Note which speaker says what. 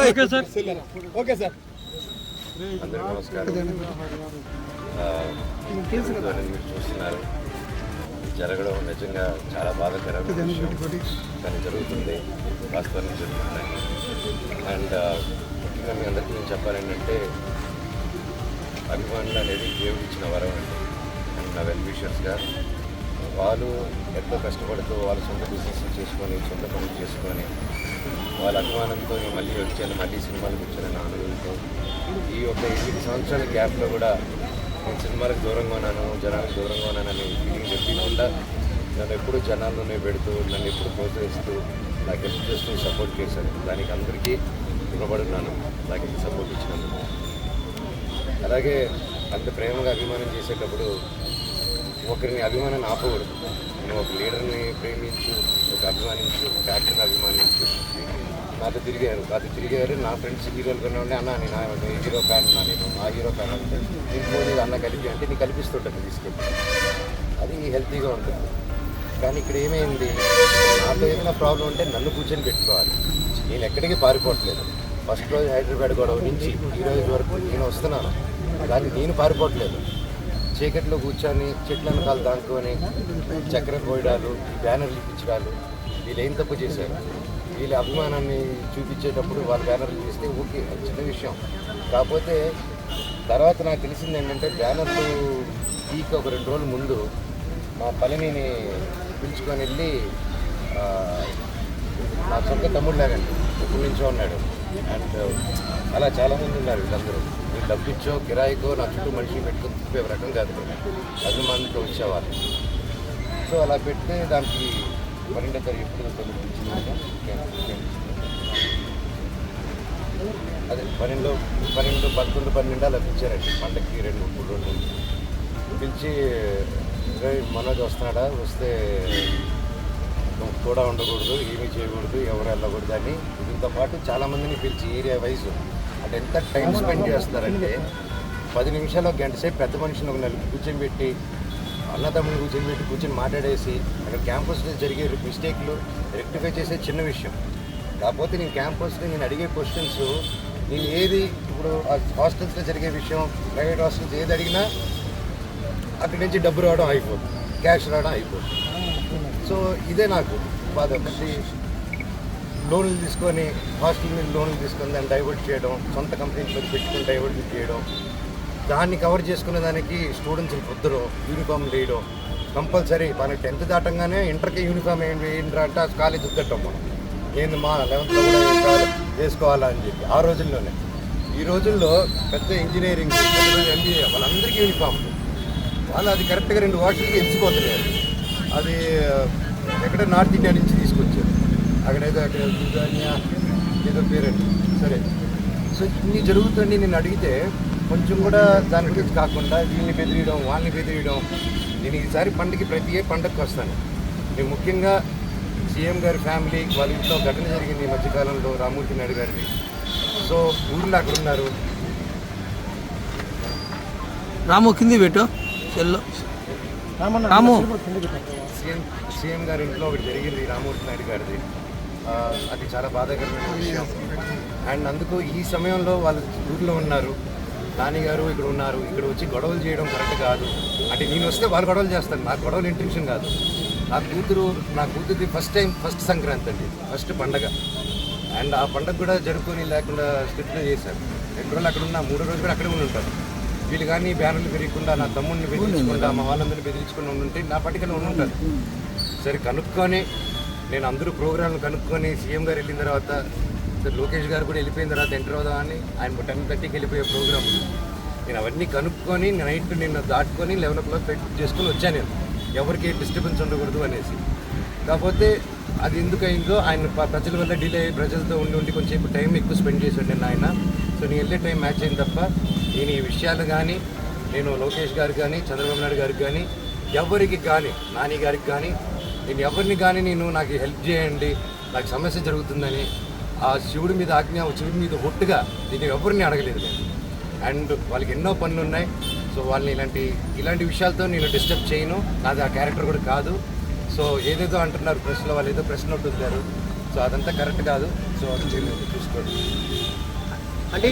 Speaker 1: Okay sir
Speaker 2: okay sir
Speaker 3: అందరికీ నమస్కారం మీరు చూస్తున్నారు జరగడం నిజంగా చాలా బాధాకరమైన విషయం కానీ జరుగుతుంది వాస్తవానికి జరుగుతున్నాయి అండ్ ముఖ్యంగా మీ అందరికీ నేను చెప్పాలేంటంటే అభిమానులు అనేది దేవుడు ఇచ్చిన వరం అండి అండ్ నా వెల్ విషర్స్గా వాళ్ళు ఎంతో కష్టపడుతూ వాళ్ళ సొంత బిజినెస్ చేసుకొని సొంత పనులు చేసుకొని వాళ్ళ అభిమానంతో మళ్ళీ వచ్చాను మళ్ళీ సినిమాలకు వచ్చాను ఆనందంతో. ఈ ఒక ఎనిమిది సంవత్సరాల గ్యాప్లో కూడా నేను సినిమాలకు దూరంగా ఉన్నాను జనాలకు దూరంగా ఉన్నానని ఫీలింగ్ చెప్పకుండా నన్ను ఎప్పుడు జనాల్లోనే పెడుతూ నన్ను ఎప్పుడు ప్రోత్సహిస్తూ నాకు హెల్ప్ చేస్తూ సపోర్ట్ చేశాను దానికి అందరికీ రుణపడున్నాను. నాకు ఇంత సపోర్ట్ ఇచ్చినందుకు. అలాగే అంత ప్రేమగా అభిమానం చేసేటప్పుడు ఒకరిని అభిమానాన్ని ఆపకూడదు. నువ్వు ఒక లీడర్ని ప్రేమించు ఒక అభిమానించు ఒక యాక్టర్ని అభిమానించు. నాతో తిరిగారు. నాతో తిరిగారు. నా ఫ్రెండ్స్ హీరోలు కన్నా ఉండే అన్న నేను ఆ హీరో ఫ్యాన్ నా నేను ఆ హీరో ఫ్యాన్ అంటే నేను పోనీ అన్న కలిపి అంటే నీకు కల్పిస్తుంటుంది తీసుకెళ్ళి. అది హెల్తీగా ఉంటుంది. కానీ ఇక్కడ ఏమైంది? నాతో ఏదైనా ప్రాబ్లం ఉంటే నన్ను కూర్చొని పెట్టుకోవాలి. నేను ఎక్కడికి పారిపోవట్లేదు. ఫస్ట్ రోజు హైదరాబాద్ గొడవ నుంచి ఈ రోజు వరకు నేను వస్తున్నాను. కానీ నేను పారిపోవట్లేదు. చీకట్లో కూర్చొని చెట్లను కాలు దాంకొని చక్కెర పోయడాలు బ్యానర్లు ఇప్పించడాలు వీళ్ళు ఏం తప్పు చేశారు? వీళ్ళ అభిమానాన్ని చూపించేటప్పుడు వాళ్ళ బ్యానర్లు తీస్తే ఓకే అది చిన్న విషయం. కాకపోతే తర్వాత నాకు తెలిసింది ఏంటంటే బ్యానర్లు పీక్ ఒక రెండు రోజుల ముందు మా పళనిని పిలుచుకొని వెళ్ళి నా సొంత తమ్ముడు లాగండి ఎప్పటి నుంచో ఉన్నాడు. అండ్ uh, అలా చాలామంది ఉన్నారు వీళ్ళందరూ. మీరు డబ్బిచ్చో కిరాయికో నా చుట్టూ మనిషిని పెట్టుకుని తిప్పే రకం కాదు అభిమానులతో వచ్చేవాళ్ళు. సో అలా పెడితే దానికి మరింత తారీఖు ఎప్పుడు అదే పన్నెండు పన్నెండు పదకొండు పన్నెండు అలా పిలిచారండి. పండగకి రెండు మూడు రోజులు. పిలిచి మనోజ్ వస్తున్నాడా? వస్తే కూడా ఉండకూడదు ఏమీ చేయకూడదు ఎవరు వెళ్ళకూడదు అని దీంతో పాటు చాలామందిని పిలిచి ఏరియా వైజ్ అంటే ఎంత టైం స్పెండ్ చేస్తారంటే పది నిమిషాలు ఒక గంట సేపు పెద్ద మనిషిని ఒక నలుగురు కూర్చొని పెట్టి అన్నదమ్ముని కూర్చొని పెట్టి కూర్చొని మాట్లాడేసి అక్కడ క్యాంపస్లో జరిగే మిస్టేక్లు రెక్టిఫై చేసే చిన్న విషయం. కాకపోతే నేను క్యాంపస్లో నేను అడిగే క్వశ్చన్స్ నేను ఏది ఇప్పుడు హాస్టల్స్లో జరిగే విషయం ప్రైవేట్ హాస్టల్స్ ఏది అడిగినా అక్కడి నుంచి డబ్బు రావడం అయిపోతుంది క్యాష్ రావడం అయిపోతుంది. సో ఇదే నాకు బాధ. మళ్ళీ లోన్లు తీసుకొని హాస్టల్ మీద లోన్లు తీసుకొని దాన్ని డైవర్ట్ చేయడం సొంత కంపెనీలో పెట్టుకుని డైవర్ట్ చేయడం దాన్ని కవర్ చేసుకునే దానికి స్టూడెంట్స్ పొద్దురు యూనిఫామ్ వేయడం కంపల్సరీ. మనకి టెన్త్ దాటంగానే ఇంటర్కి యూనిఫామ్ ఏం వేయండి అంటే కాలేజ్ ఉద్దటం మనం. ఏంది మా లెవెన్త్లో కూడా వేసుకోవాలా అని చెప్పి. ఆ రోజుల్లోనే. ఈ రోజుల్లో పెద్ద ఇంజనీరింగ్ ఎంబీఏ వాళ్ళందరికీ యూనిఫామ్ వాళ్ళు అది కరెక్ట్గా రెండు వాటికి ఎంచిపోతున్నారు అది ఎక్కడ నార్త్ ఇండియా నుంచి తీసుకొచ్చారు. అక్కడేదో అక్కడ బిర్యానియా ఏదో పేరండి. సరే. సో ఇన్ని జరుగుతుంది నేను అడిగితే కొంచెం కూడా దాని గురించి కాకుండా వీళ్ళని బెదిరియడం వాళ్ళని బెదిరియడం నేను ఈసారి పండుగకి ప్రతి ఏ పండగకి వస్తాను. నేను ముఖ్యంగా సీఎం గారి ఫ్యామిలీ వాళ్ళ ఇంట్లో ఘటన జరిగింది ఈ మధ్యకాలంలో రామూర్తి నాయుడు గారిది. సో ఊర్లో అక్కడ ఉన్నారు.
Speaker 1: రాము కింది పెట్టు. చెల్లో రాము.
Speaker 3: సీఎం సీఎం గారి ఇంట్లో ఒకటి జరిగింది రామూర్తి నాయుడు గారిది. అది చాలా బాధాకరమైన విషయం. అండ్ అందుకు ఈ సమయంలో వాళ్ళు ఊర్లో ఉన్నారు. నాని గారు ఇక్కడ ఉన్నారు. ఇక్కడ వచ్చి గొడవలు చేయడం కరెక్ట్ కాదు. అంటే నేను వస్తే వాళ్ళు గొడవలు చేస్తాను నాకు గొడవలు ఇంటెన్షన్ కాదు. నా కూతురు నా కూతురుది ఫస్ట్ టైం ఫస్ట్ సంక్రాంతి అండి. ఫస్ట్ పండగ. అండ్ ఆ పండగ కూడా జరుపుకొని లేకుండా స్థితిలో చేశారు. రెండు రోజులు అక్కడ ఉన్నా మూడో రోజు కూడా అక్కడే ఉండి ఉంటారు. వీళ్ళు కానీ బ్యానర్లు పెరగకుండా నా తమ్ముడిని బెదిరించకుండా మా వాళ్ళందరినీ బెదిరించుకుండా ఉండుంటే నా పట్టికలు ఉండి ఉంటారు సరే కనుక్కొని నేను అందరూ ప్రోగ్రాంలు కనుక్కొని సీఎం గారు వెళ్ళిన తర్వాత సరే లోకేష్ గారు కూడా వెళ్ళిపోయిన తర్వాత ఎంటర్ అవుదామని ఆయన టెన్ థర్టీకి వెళ్ళిపోయే ప్రోగ్రామ్ నేను అవన్నీ కనుక్కొని నైట్ నిన్న దాటుకొని లెవెన్ ఓ క్లాక్ పెట్టి చేసుకొని వచ్చాను నేను. ఎవరికి డిస్టర్బెన్స్ ఉండకూడదు అనేసి. కాకపోతే అది ఎందుకు అయిందో ఆయన ప్రజల వల్ల డిలే అయ్యి ప్రజలతో ఉండి ఉండి కొంచెం టైం ఎక్కువ స్పెండ్ చేశాడు నేను ఆయన. సో నేను వెళ్ళే టైం మ్యాచ్ అయింది తప్ప నేను ఈ విషయాలు కానీ నేను లోకేష్ గారు కానీ చంద్రబాబు నాయుడు గారికి కానీ ఎవరికి కానీ నాని గారికి కానీ నేను ఎవరిని కానీ నేను నాకు హెల్ప్ చేయండి నాకు సమస్య జరుగుతుందని ఆ శివుడి మీద ఆజ్ఞ శివుడి మీద ఒట్టుగా నేను ఎవరిని అడగలేదు నేను. అండ్ వాళ్ళకి ఎన్నో పనులు ఉన్నాయి. సో వాళ్ళని ఇలాంటి ఇలాంటి విషయాలతో నేను డిస్టర్బ్ చేయను. నాది ఆ క్యారెక్టర్ కూడా కాదు. సో ఏదేదో అంటున్నారు ప్రెస్లో వాళ్ళు ఏదో ప్రశ్న వదిలారు సో అదంతా కరెక్ట్ కాదు. సో అది చూసుకోండి.
Speaker 2: అంటే